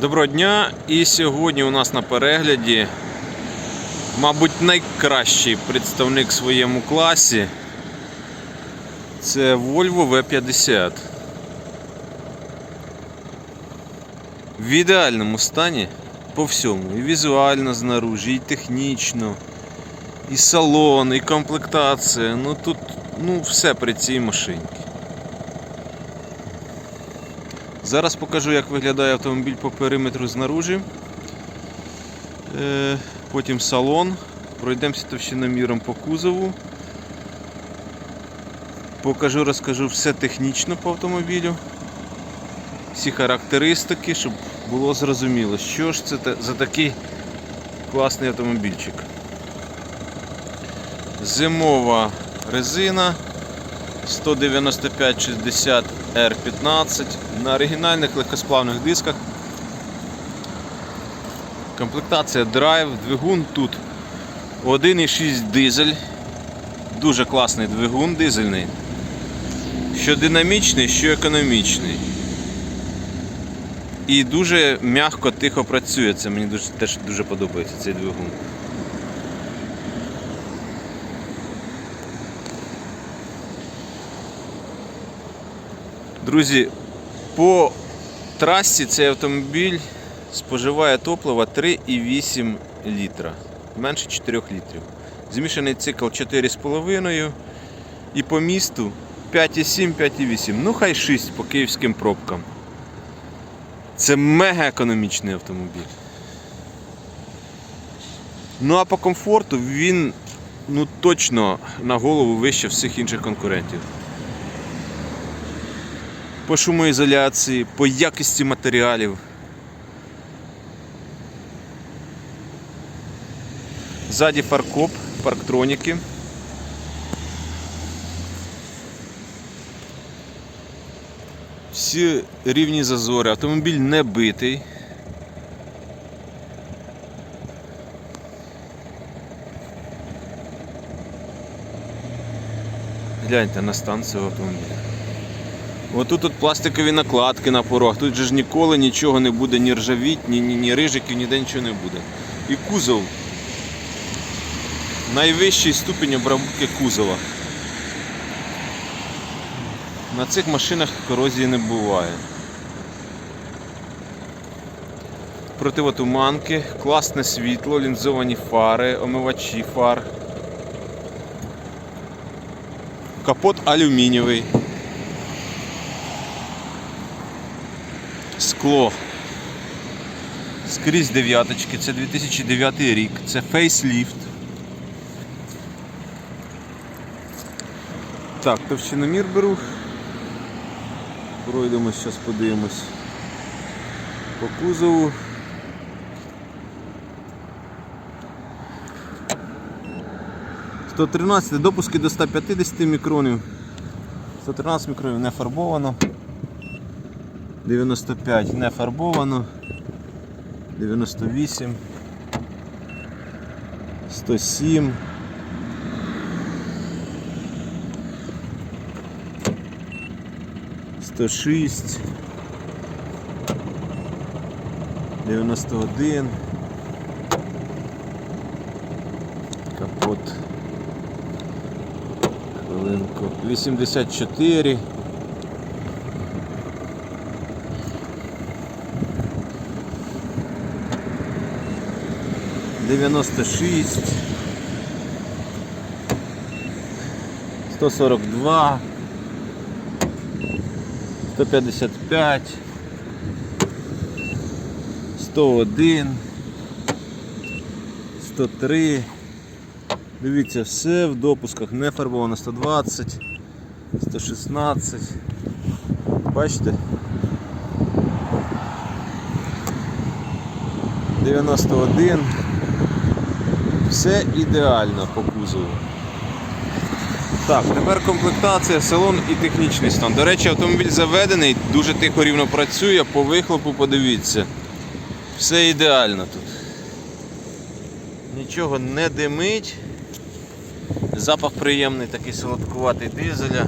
Доброго дня! І сьогодні у нас на перегляді, мабуть, найкращий представник в своєму класі. Це Volvo V50. В ідеальному стані по всьому. І візуально знаружі, і технічно, і салон, і комплектація. Ну тут ну, все при цій машині. Зараз покажу, як виглядає автомобіль по периметру знаружі. Е, Потім салон. Пройдемося товщиноміром по кузову. Покажу, розкажу все технічно по автомобілю. Всі характеристики, щоб було зрозуміло, що ж це за такий класний автомобільчик. Зимова резина 195-60 R15 на оригінальних легкосплавних дисках. Комплектація драйв, двигун тут 1,6 дизель. Дуже класний двигун дизельний. Що динамічний, що економічний. І дуже м'яко, тихо працює. Це мені дуже, теж дуже подобається цей двигун. Друзі, по трасі цей автомобіль споживає топлива 3,8 літра. Менше 4 літрів. Змішаний цикл 4,5 і по місту 5,7, 5,8. Ну хай 6 по київським пробкам. Це мега економічний автомобіль. Ну а по комфорту він ну, точно на голову вище всіх інших конкурентів по шумоізоляції, по якості матеріалів. Ззаді фаркоп, парктроніки. Всі рівні зазори, автомобіль не битий. Гляньте на стан цього автомобіля. Отут тут пластикові накладки на порог. Тут же ж ніколи нічого не буде, ні ржавіть, ні, ні, ні рижиків, ніде нічого не буде. І кузов. Найвищий ступінь обробки кузова. На цих машинах корозії не буває. Противотуманки, класне світло, лінзовані фари, омивачі фар. Капот алюмінієвий. Скло. Скрізь дев'яточки, це 2009 рік, це фейсліфт. Так, товщиномір беру. Пройдемось, зараз подивимось по кузову. Сто тринадцять допуски до 150 мікронів. 113 мікронів не фарбовано. 95 не фарбовано, 98, 107. 106, 91, капот, хвилинку, 84, 96, 142, 155, 101, 103. Дивіться, все в допусках. Не фарбовано. 120, 116. Бачите? 91 все ідеально по кузову. Так, тепер комплектація, салон і технічний стан. До речі, автомобіль заведений, дуже тихо рівно працює, по вихлопу подивіться. Все ідеально тут. Нічого не димить. Запах приємний, такий солодкуватий дизеля.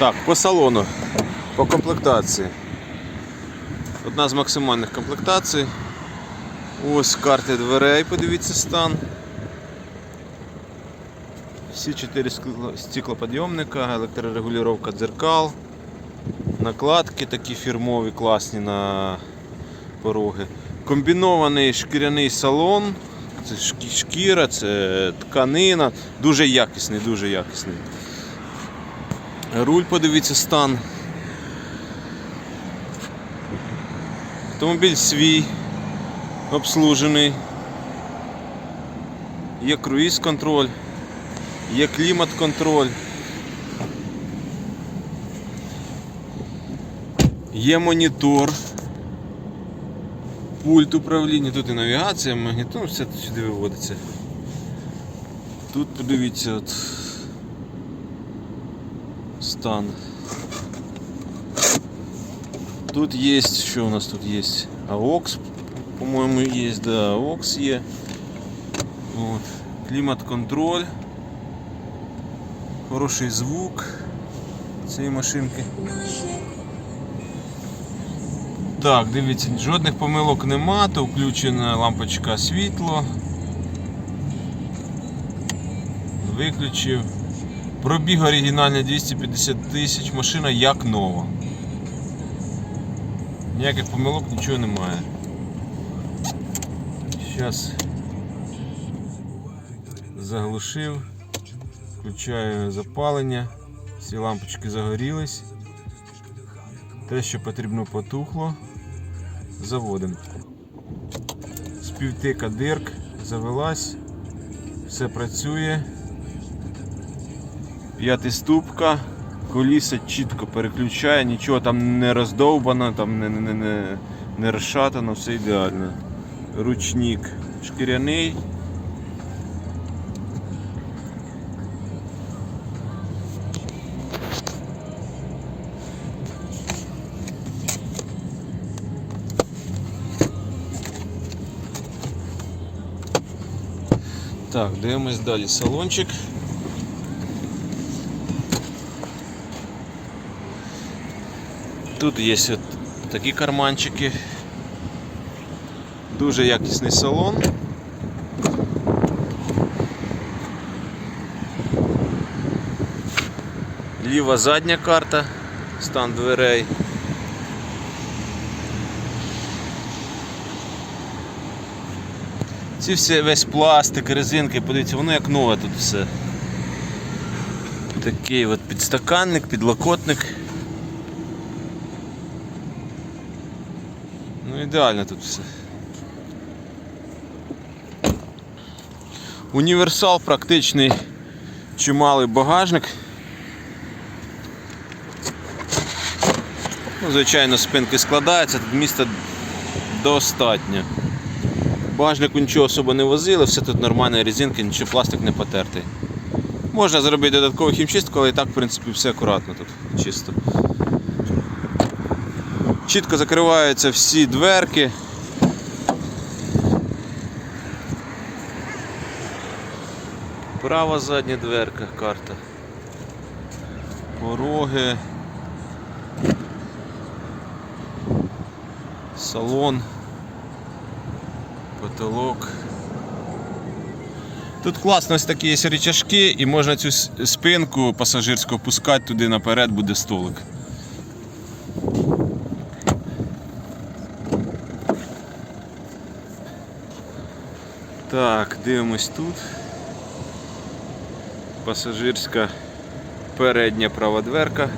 Так, по салону, по комплектації. Одна з максимальних комплектацій. Ось карти дверей, подивіться стан. Всі чотири стеклоподйомника, електрорегулювання дзеркал, накладки такі фірмові, класні на пороги. Комбінований шкіряний салон. Це шкіра, це тканина. Дуже якісний, дуже якісний. Руль, подивіться, стан. Автомобіль свій, обслужений. Є круїз контроль, є клімат контроль. Є монітор. Пульт управління, тут і навігація, магнітон, все сюди виводиться. Тут подивіться от стан. Тут є, що у нас тут є? AUX, по-моєму, є, да, AUX є. От. Клімат-контроль. Хороший звук цієї машинки. Так, дивіться, жодних помилок нема, то включена лампочка світло. Виключив. Пробіг оригінальний 250 тисяч, машина як нова. Ніяких помилок нічого немає. Зараз заглушив, включаю запалення, всі лампочки загорілись. Те, що потрібно потухло, заводимо. Співтика дирк завелась, все працює. П'ятиступка, коліса чітко переключає, нічого там не роздовбано, там не, не, не, не розшатано, все ідеально. Ручник шкіряний. Так, дивимось далі салончик. Тут є от такі карманчики. Дуже якісний салон. Ліва задня карта, стан дверей. Ці всі весь пластик, резинки, подивіться, воно як нове тут все. Такий от підстаканник, підлокотник. Ну ідеально тут все. Універсал практичний чималий багажник. Ну, звичайно, спинки складаються, тут місця достатньо. Багажнику нічого особо не возили, все тут нормальні резинки, нічого пластик не потертий. Можна зробити додаткову хімчистку, але і так, в принципі, все акуратно тут, чисто. Чітко закриваються всі дверки. Права задня дверка, карта. Пороги. Салон. Потолок. Тут класно ось такі є рычажки і можна цю спинку пасажирську пускати туди наперед буде столик. Так, дивимось тут. Пасажирська передня права дверка,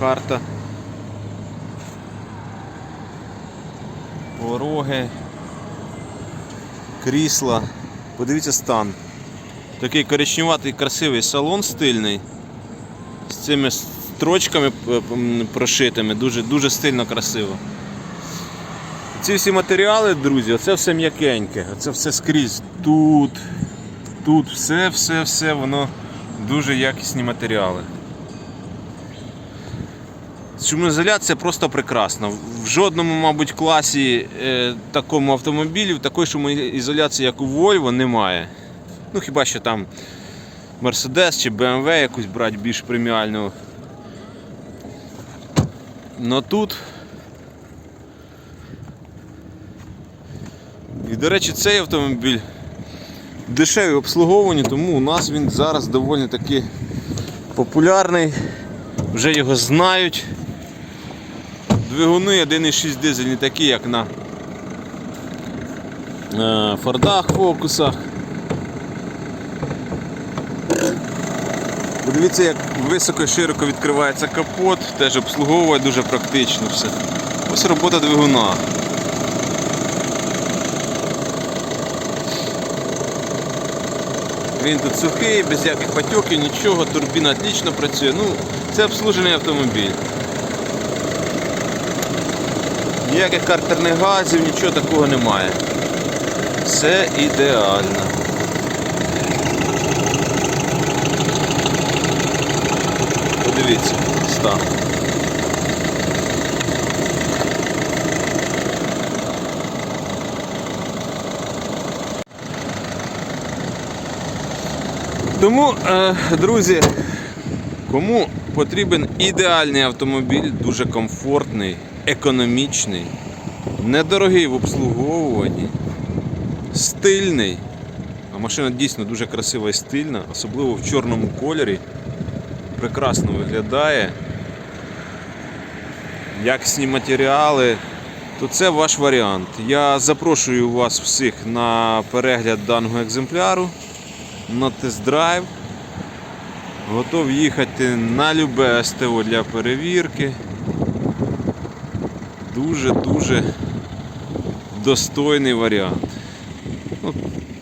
карта. Пороги, крісла. Подивіться стан. Такий коричневатий красивий салон стильний. З цими строчками прошитими, дуже, дуже стильно красиво. Ці всі матеріали, друзі, оце все м'якеньке, оце все скрізь. Тут, тут, все, все, все, воно дуже якісні матеріали. Шумоізоляція просто прекрасна. В жодному, мабуть, класі е, такому автомобілі такої шумоізоляції, як у Volvo, немає. Ну хіба що там Mercedes чи BMW якусь брати більш преміальну Но тут. І, до речі, цей автомобіль дешевий в обслуговуванні, тому у нас він зараз доволі таки популярний. Вже його знають. Двигуни 1,6 дизель не такі, як на е, Фордах, Фокусах. Подивіться, як високо і широко відкривається капот, теж обслуговує дуже практично все. Ось робота двигуна. Він тут сухий, без яких патьоків, нічого, турбіна отлично працює. Ну, це обслужений автомобіль. Ніяких картерних газів, нічого такого немає. Все ідеально. Подивіться, стан. Тому, е, друзі, кому потрібен ідеальний автомобіль, дуже комфортний, економічний, недорогий в обслуговуванні, стильний. А машина дійсно дуже красива і стильна, особливо в чорному кольорі. Прекрасно виглядає. Якісні матеріали, то це ваш варіант. Я запрошую вас всіх на перегляд даного екземпляру на тест-драйв. Готов їхати на любе СТО для перевірки. Дуже-дуже достойний варіант. Ну,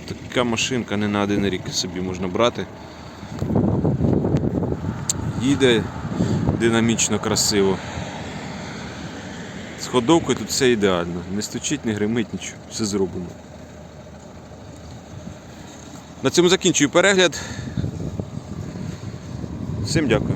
така машинка не на один рік собі можна брати. Їде динамічно, красиво. З ходовкою тут все ідеально. Не стучить, не гримить нічого, все зроблено. На цьому закінчую перегляд. Всім дякую.